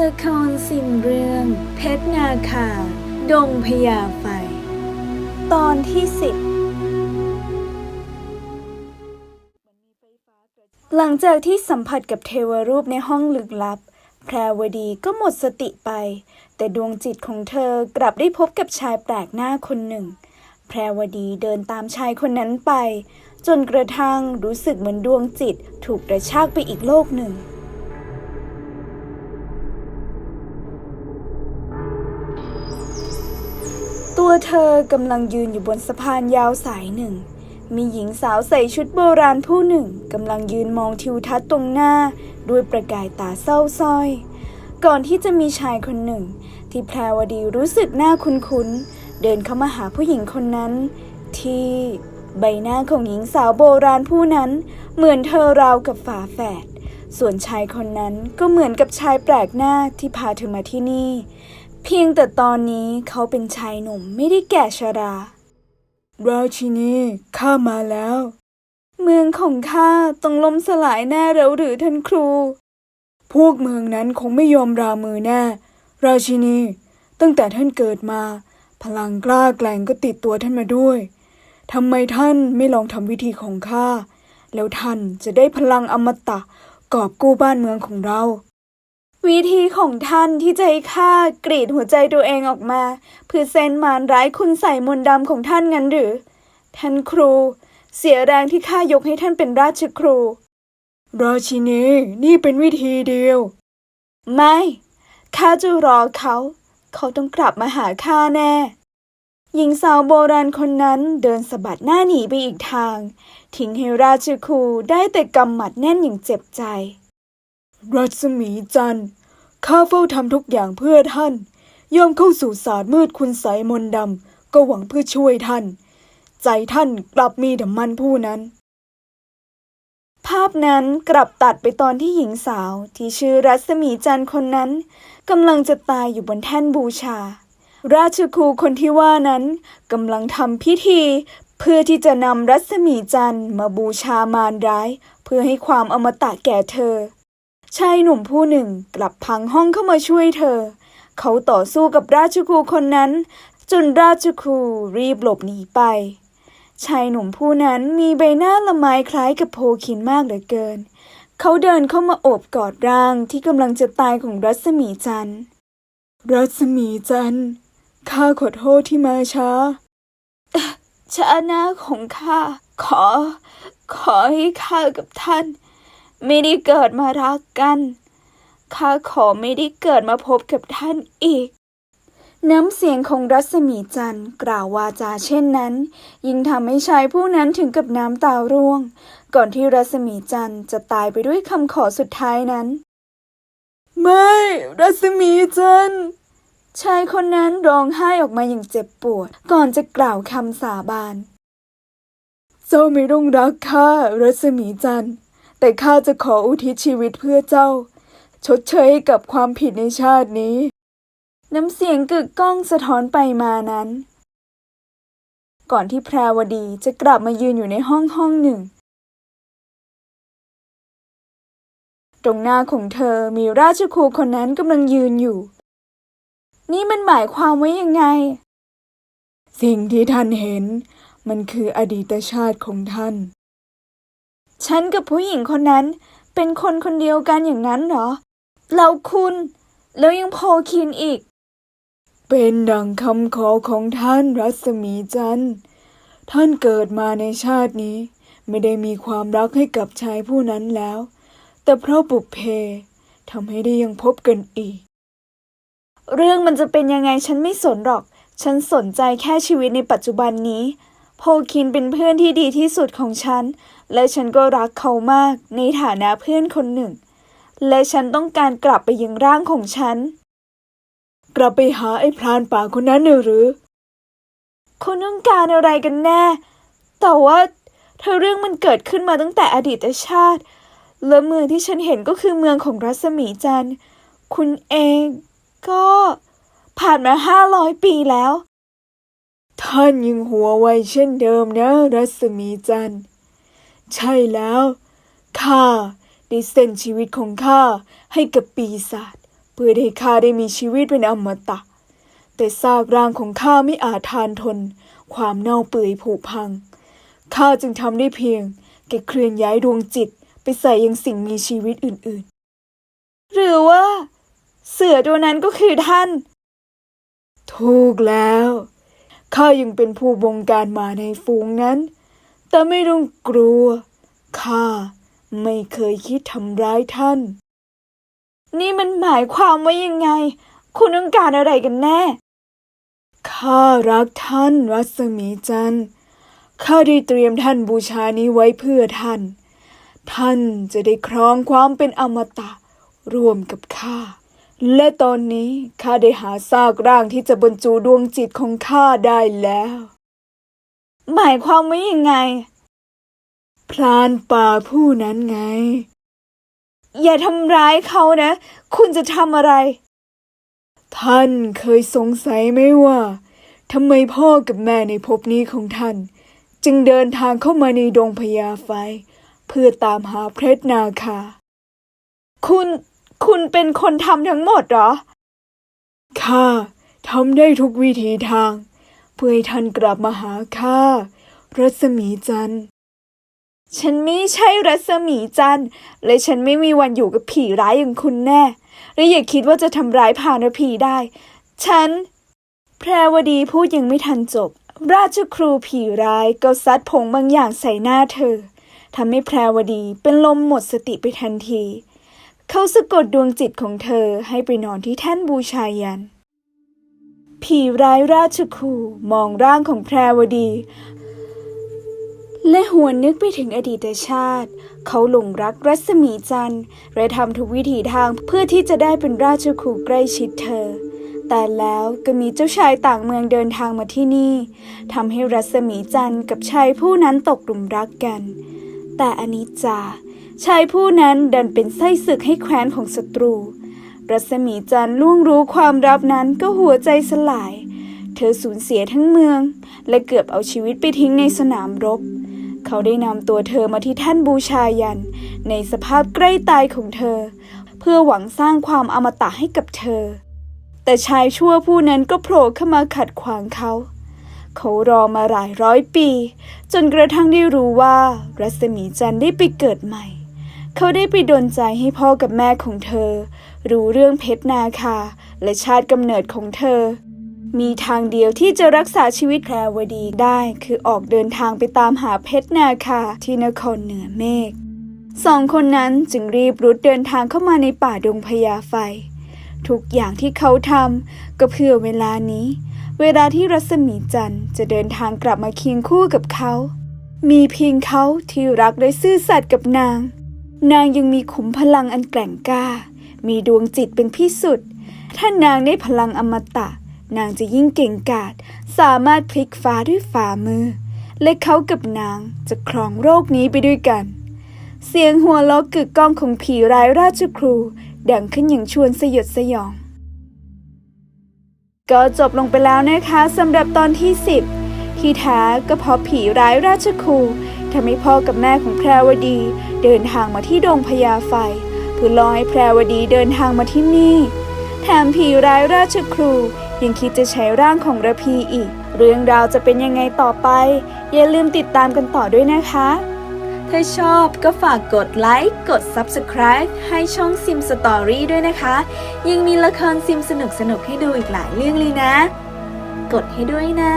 ละครสิมเรื่อง เพชรนาคา ดงพญาไฟ ตอนที่สิบหลังจากที่สัมผัสกับเทวรูปในห้องลึกลับ แพรวดีก็หมดสติไป แต่ดวงจิตของเธอกลับได้พบกับชายแปลกหน้าคนหนึ่ง แพรวดีเดินตามชายคนนั้นไป จนกระทั่งรู้สึกเหมือนดวงจิตถูกกระชากไปอีกโลกหนึ่ง ตัวเธอกำลังยืนอยู่บนสะพานยาวสายหนึ่ง มีหญิงสาวใส่ชุดโบราณผู้หนึ่งกำลังยืนมองทิวทัศน์ตรงหน้า ด้วยประกายตาเศร้าส้อย ก่อนที่จะมีชายคนหนึ่ง ที่แพรวดีรู้สึกหน้าคุ้นๆ เดินเข้ามาหาผู้หญิงคนนั้น ที่ใบหน้าของหญิงสาวโบราณผู้นั้น เหมือนเธอราวกับฝาแฝด ส่วนชายคนนั้นก็เหมือนกับชายแปลกหน้าที่พาเธอมาที่นี่ เพียงแต่ตอนนี้เขาเป็นชายหนุ่มไม่ได้แก่ชรา ราชินีข้ามาแล้ว เมืองของข้าต้องล่มสลายแน่แล้วหรือท่านครู พวกเมืองนั้นคงไม่ยอมรามือแน่ ราชินี ตั้งแต่ท่านเกิดมา พลังกล้าแกร่งก็ติดตัวท่านมาด้วยทำไมท่านไม่ลองทำวิธีของข้า แล้วท่านจะได้พลังอมตะกอบกู้บ้านเมืองของเรา วิธีของท่านที่จะให้ข้ากรีดหัวใจตัวเองออกมาเพื่อเซนมารร้ายคุณใส่มนต์ดำของท่านงั้นหรือ ท่านครู เสียแรงที่ข้ายกให้ท่านเป็นราชครู ราชินีนี่เป็นวิธีเดียว ไม่ข้าจะรอเขา เขาต้องกลับมาหาข้าแน่ หญิงสาวโบราณคนนั้นเดินสะบัดหน้าหนีไปอีกทาง ทิ้งให้ราชครูได้แต่กำหมัดแน่นอย่างเจ็บใจ รัศมีจันทร์ข้าเฝ้าทำทุกอย่างเพื่อท่านยอมเข้าสู่ศาสตร์มืดคุณใสยมนต์ดำก็หวังเพื่อช่วยท่าน ใจท่านกลับมีแต่มันผู้นั้น ภาพนั้นกลับตัดไปตอนที่หญิงสาวที่ชื่อรัศมีจันทร์คนนั้นกำลังจะตายอยู่บนแท่นบูชา ราชครูคนที่ว่านั้นกำลังทำพิธีเพื่อที่จะนำรัศมีจันทร์มาบูชามารร้าย เพื่อให้ความอมตะแก่เธอ ชายหนุ่มผู้หนึ่งกลับพังห้องเข้ามาช่วยเธอ เขาต่อสู้กับราชครูคนนั้น จนราชครูรีบหลบหนีไป ชายหนุ่มผู้นั้นมีใบหน้าละไมคล้ายกับโพคินมากเหลือเกิน เขาเดินเข้ามาโอบกอดร่างที่กำลังจะตายของรัศมีจันทร์ รัศมีจันทร์ข้าขอโทษที่มาช้าชาหน้าของข้าขอ ขอให้ข้ากับท่าน ไม่ได้เกิดมารักกัน ข้าขอไม่ได้เกิดมาพบกับท่านอีก น้ำเสียงของรัศมีจันทร์กล่าววาจาเช่นนั้น ยิ่งทำให้ชายผู้นั้นถึงกับน้ำตาร่วง ก่อนที่รัศมีจันทร์จะตายไปด้วยคำขอสุดท้ายนั้น ไม่ รัศมีจันทร์ชายคนนั้นร้องไห้ออกมาอย่างเจ็บปวด ก่อนจะกล่าวคำสาบาน เจ้าไม่ต้องรักข้ารัศมีจันทร์ แต่ข้าจะขออุทิศชีวิตเพื่อเจ้า ชดเชยให้กับความผิดในชาตินี้ น้ำเสียงกึกก้องสะท้อนไปมานั้น ก่อนที่แพรวดีจะกลับมายืนอยู่ในห้องห้องหนึ่ง ตรงหน้าของเธอมีราชครูคนนั้นกำลังยืนอยู่ นี่มันหมายความว่ายังไง สิ่งที่ท่านเห็น มันคืออดีตชาติของท่าน ฉันกับผู้หญิงคนนั้นเป็นคนคนเดียวกันอย่างนั้นเหรอแล้วคุณ แล้วยังโพคินอีก เป็นดังคำขอของท่านรัศมีจันทร์ ท่านเกิดมาในชาตินี้ ไม่ได้มีความรักให้กับชายผู้นั้นแล้ว แต่เพราะบุพเพทำให้ได้ยังพบกันอีก เรื่องมันจะเป็นยังไงฉันไม่สนหรอก ฉันสนใจแค่ชีวิตในปัจจุบันนี้ โพคินเป็นเพื่อนที่ดีที่สุดของฉัน และฉันก็รักเขามากในฐานะเพื่อนคนหนึ่ง และฉันต้องการกลับไปยังร่างของฉัน กลับไปหาไอ้พรานป่าคนนั้นหรือ คุณต้องการอะไรกันแน่ แต่ว่าถ้าเรื่องมันเกิดขึ้นมาตั้งแต่อดีตชาติ และเมืองที่ฉันเห็นก็คือเมืองของรัศมีจันทร์ คุณเองก็ผ่านมาห้าร้อยปีแล้ว ท่านยังหัวไวเช่นเดิมนะรัศมีจันทร์ ใช่แล้วข้าได้เส้นชีวิตของข้าให้กับปีศาจเพื่อให้ข้าได้มีชีวิตเป็นอมตะ แต่ซากร่างของข้าไม่อาจทานทน ความเน่าเปื่อยผุพังข้าจึงทำได้เพียงแค่เคลื่อนย้ายดวงจิตไปใส่ยังสิ่งมีชีวิตอื่นๆ หรือว่า เสือตัวนั้นก็คือท่าน ถูกแล้ว ข้ายังเป็นผู้บงการมาในฝูงนั้น แต่ไม่ต้องกลัว ข้าไม่เคยคิดทำร้ายท่าน นี่มันหมายความว่ายังไง คุณต้องการอะไรกันแน่ ข้ารักท่านรัศมีจันทร์ ข้าได้เตรียมท่านบูชานี้ไว้เพื่อท่าน ท่านจะได้ครองความเป็นอมตะร่วมกับข้า และตอนนี้ข้าได้หาซากร่างที่จะบรรจุดวงจิตของข้าได้แล้ว หมายความว่ายังไง พรานป่าผู้นั้นไง อย่าทำร้ายเขานะ คุณจะทำอะไร ท่านเคยสงสัยไหมว่าทำไมพ่อกับแม่ในภพนี้ของท่าน จึงเดินทางเข้ามาในดงพญาไฟ เพื่อตามหาเพชรนาคา คุณ คุณเป็นคนทำทั้งหมดเหรอ ข้าทำได้ทุกวิธีทาง เพื่อให้ท่านกลับมาหาข้ารัศมีจันทร์ ฉันไม่ใช่รัศมีจันทร์และฉันไม่มีวันอยู่กับผีร้ายอย่างคุณแน่ และอย่าคิดว่าจะทำร้ายพานผีได้ ฉัน แพรวดีพูดยังไม่ทันจบ ราชครูผีร้ายก็ซัดผงบางอย่างใส่หน้าเธอทำให้แพรวดีเป็นลมหมดสติไปทันที เขาสะกดดวงจิตของเธอให้ไปนอนที่แท่นบูชายัน ผีร้ายราชคูมองร่างของแพรวดี และหวนนึกไปถึงอดีตชาติ เขาหลงรักรัศมีจันทร์และทำทุกวิถีทางเพื่อที่จะได้เป็นราชคูใกล้ชิดเธอ แต่แล้วก็มีเจ้าชายต่างเมืองเดินทางมาที่นี่ทำให้รัศมีจันทร์กับชายผู้นั้นตกหลุมรักกัน แต่อนิจจา ชายผู้นั้นดันเป็นไส้ศึกให้แคว้นของศัตรู รัศมีจันทร์ล่วงรู้ความลับนั้นก็หัวใจสลาย เธอสูญเสียทั้งเมือง และเกือบเอาชีวิตไปทิ้งในสนามรบ เขาได้นำตัวเธอมาที่แท่านบูชายัน ในสภาพใกล้ตายของเธอ เพื่อหวังสร้างความอมตะให้กับเธอ แต่ชายชั่วผู้นั้นก็โผล่เข้ามาขัดขวางเขาเขารอมาหลายร้อยปี จนกระทั่งได้รู้ว่า รัศมีจันได้ไปเกิดใหม่ เขาได้ไปดลใจให้พ่อกับแม่ของเธอ รู้เรื่องเพชรนาคา และชาติกำเนิดของเธอ มีทางเดียวที่จะรักษาชีวิตแพรวดีได้คือออกเดินทางไปตามหาเพชรนาคาที่นครเหนือเมฆสองคนนั้นจึงรีบรุดเดินทางเข้ามาในป่าดงพญาไฟ ทุกอย่างที่เขาทำก็เพื่อเวลานี้ เวลาที่รัศมีจันทร์จะเดินทางกลับมาเคียงคู่กับเขา มีเพียงเขาที่รักและซื่อสัตย์กับนาง นางยังมีขุมพลังอันแกร่งกล้า มีดวงจิตเป็นที่สุดถ้านางได้พลังอมตะ นางจะยิ่งเก่งกาจสามารถพลิกฟ้าด้วยฝ่ามือ และเขากับนางจะครองโลกนี้ไปด้วยกัน เสียงหัวเราะกึกก้องของผีร้ายราชครู ดังขึ้นอย่างชวนสยดสยอง ก็จบลงไปแล้วนะคะสำหรับตอนที่ 10 ที่แท้ก็เพราะผีร้ายราชครู ทำให้พ่อกับแม่ของแพรวดี เดินทางมาที่ดงพญาไฟเพื่อรอให้แพรวดีเดินทางมาที่นี่ แถมผีร้ายราชครูยังคิดจะใช้ร่างของระพีอีก เรื่องราวจะเป็นยังไงต่อไป อย่าลืมติดตามกันต่อด้วยนะคะ ถ้าชอบก็ฝากกดไลค์กด Subscribe ให้ช่อง Sim Story ด้วยนะคะ ยังมีละครซิมสนุกๆให้ดูอีกหลายเรื่องเลยนะ กดให้ด้วยนะ